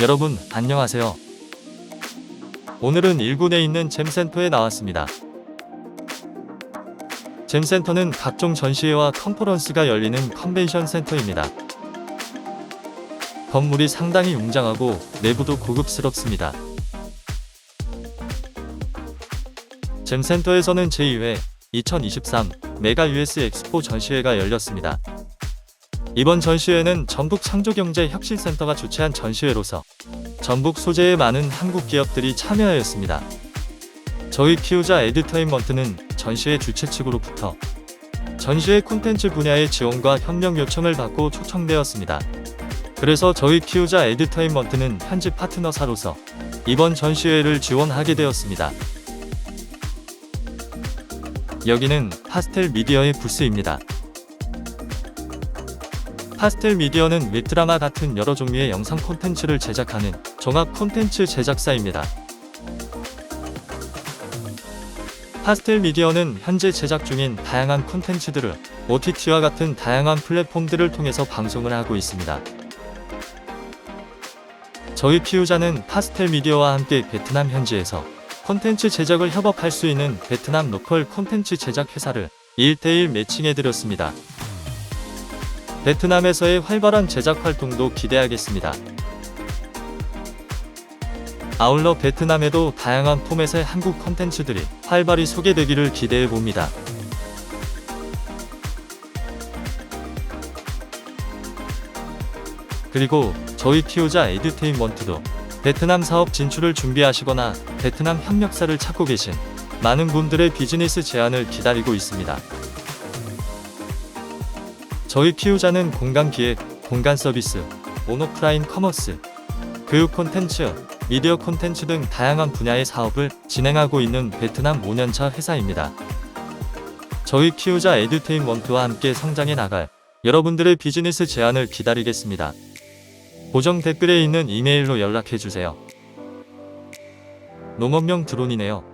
여러분, 안녕하세요. 오늘은 일군에 있는 잼센터에 나왔습니다. 잼센터는 각종 전시회와 컨퍼런스가 열리는 컨벤션 센터입니다. 건물이 상당히 웅장하고 내부도 고급스럽습니다. 잼센터에서는 제2회 2023 메가 US 엑스포 전시회가 열렸습니다. 이번 전시회는 전북 창조경제혁신센터가 주최한 전시회로서 전북 소재의 많은 한국 기업들이 참여하였습니다. 저희 키우자 에듀터인먼트는 전시회 주최 측으로부터 전시회 콘텐츠 분야의 지원과 협력 요청을 받고 초청되었습니다. 그래서 저희 키우자 에듀터인먼트는 현지 파트너사로서 이번 전시회를 지원하게 되었습니다. 여기는 파스텔 미디어의 부스입니다. 파스텔 미디어는 웹드라마 같은 여러 종류의 영상 콘텐츠를 제작하는 종합 콘텐츠 제작사입니다. 파스텔 미디어는 현재 제작 중인 다양한 콘텐츠들을 OTT와 같은 다양한 플랫폼들을 통해서 방송을 하고 있습니다. 저희 피우자는 파스텔 미디어와 함께 베트남 현지에서 콘텐츠 제작을 협업할 수 있는 베트남 로컬 콘텐츠 제작 회사를 1대1 매칭해드렸습니다. 베트남에서의 활발한 제작 활동도 기대하겠습니다. 아울러 베트남에도 다양한 폼에서의 한국 콘텐츠들이 활발히 소개되기를 기대해 봅니다. 그리고 저희 키우자 에듀테인먼트도 베트남 사업 진출을 준비하시거나 베트남 협력사를 찾고 계신 많은 분들의 비즈니스 제안을 기다리고 있습니다. 저희 키우자는 공간 기획, 공간 서비스, 온오프라인 커머스, 교육 콘텐츠, 미디어 콘텐츠 등 다양한 분야의 사업을 진행하고 있는 베트남 5년차 회사입니다. 저희 키우자 에듀테인먼트와 함께 성장해 나갈 여러분들의 비즈니스 제안을 기다리겠습니다. 고정 댓글에 있는 이메일로 연락해주세요. 농업용 드론이네요.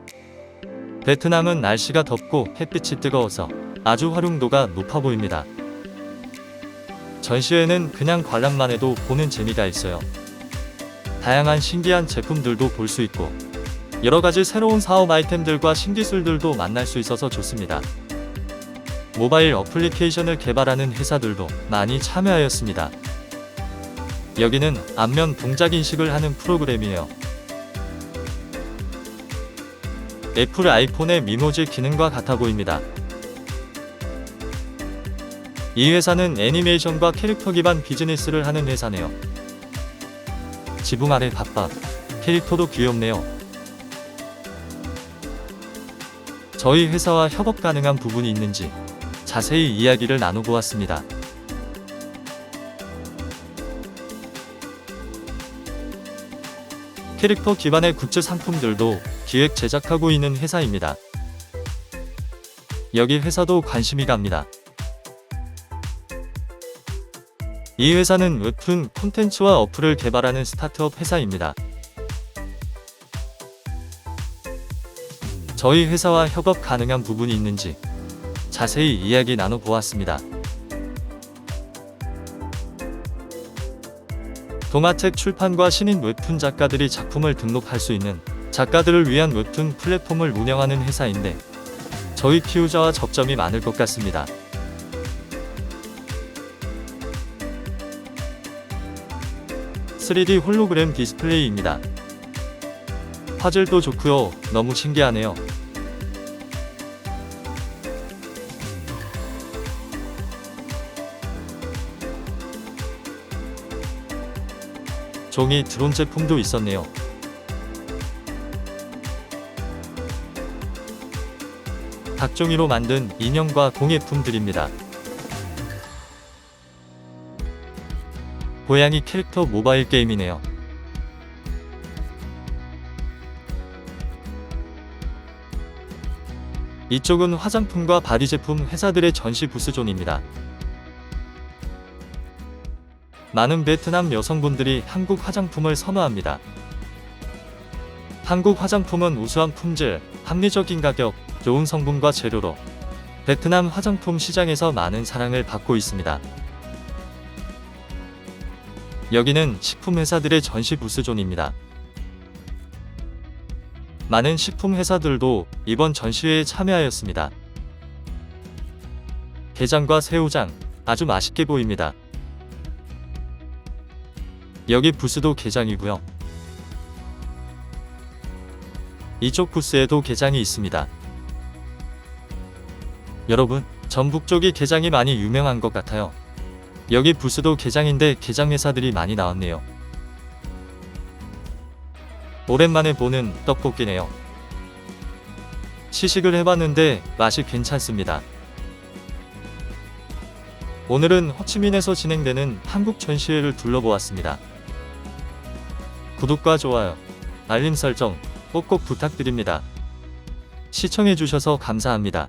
베트남은 날씨가 덥고 햇빛이 뜨거워서 아주 활용도가 높아 보입니다. 전시회는 그냥 관람만 해도 보는 재미가 있어요. 다양한 신기한 제품들도 볼 수 있고 여러 가지 새로운 사업 아이템들과 신기술들도 만날 수 있어서 좋습니다. 모바일 어플리케이션을 개발하는 회사들도 많이 참여하였습니다. 여기는 안면 동작 인식을 하는 프로그램이에요. 애플 아이폰의 미모지 기능과 같아 보입니다. 이 회사는 애니메이션과 캐릭터 기반 비즈니스를 하는 회사네요. 지붕 아래 밥밥. 캐릭터도 귀엽네요. 저희 회사와 협업 가능한 부분이 있는지 자세히 이야기를 나눠보았습니다. 캐릭터 기반의 굿즈 상품들도 기획 제작하고 있는 회사입니다. 여기 회사도 관심이 갑니다. 이 회사는 웹툰 콘텐츠와 어플을 개발하는 스타트업 회사입니다. 저희 회사와 협업 가능한 부분이 있는지 자세히 이야기 나눠보았습니다. 동아책 출판과 신인 웹툰 작가들이 작품을 등록할 수 있는 작가들을 위한 웹툰 플랫폼을 운영하는 회사인데 저희 키우자와 접점이 많을 것 같습니다. (3D) 홀로그램 디스플레이입니다. 화질도 좋고요. 너무 신기하네요. 종이 드론 제품도 있었네요. 각종이로 만든 인형과 공예품들입니다. 고양이 캐릭터 모바일 게임이네요. 이쪽은 화장품과 바디 제품 회사들의 전시 부스존입니다. 많은 베트남 여성분들이 한국 화장품을 선호합니다. 한국 화장품은 우수한 품질, 합리적인 가격, 좋은 성분과 재료로 베트남 화장품 시장에서 많은 사랑을 받고 있습니다. 여기는 식품 회사들의 전시 부스존입니다. 많은 식품 회사들도 이번 전시회에 참여하였습니다. 게장과 새우장 아주 맛있게 보입니다. 여기 부스도 게장이고요. 이쪽 부스에도 게장이 있습니다. 여러분, 전북 쪽이 게장이 많이 유명한 것 같아요. 여기 부스도 게장인데 게장 회사들이 많이 나왔네요. 오랜만에 보는 떡볶이네요. 시식을 해봤는데 맛이 괜찮습니다. 오늘은 호치민에서 진행되는 한국 전시회를 둘러보았습니다. 구독과 좋아요, 알림 설정 꼭꼭 부탁드립니다. 시청해주셔서 감사합니다.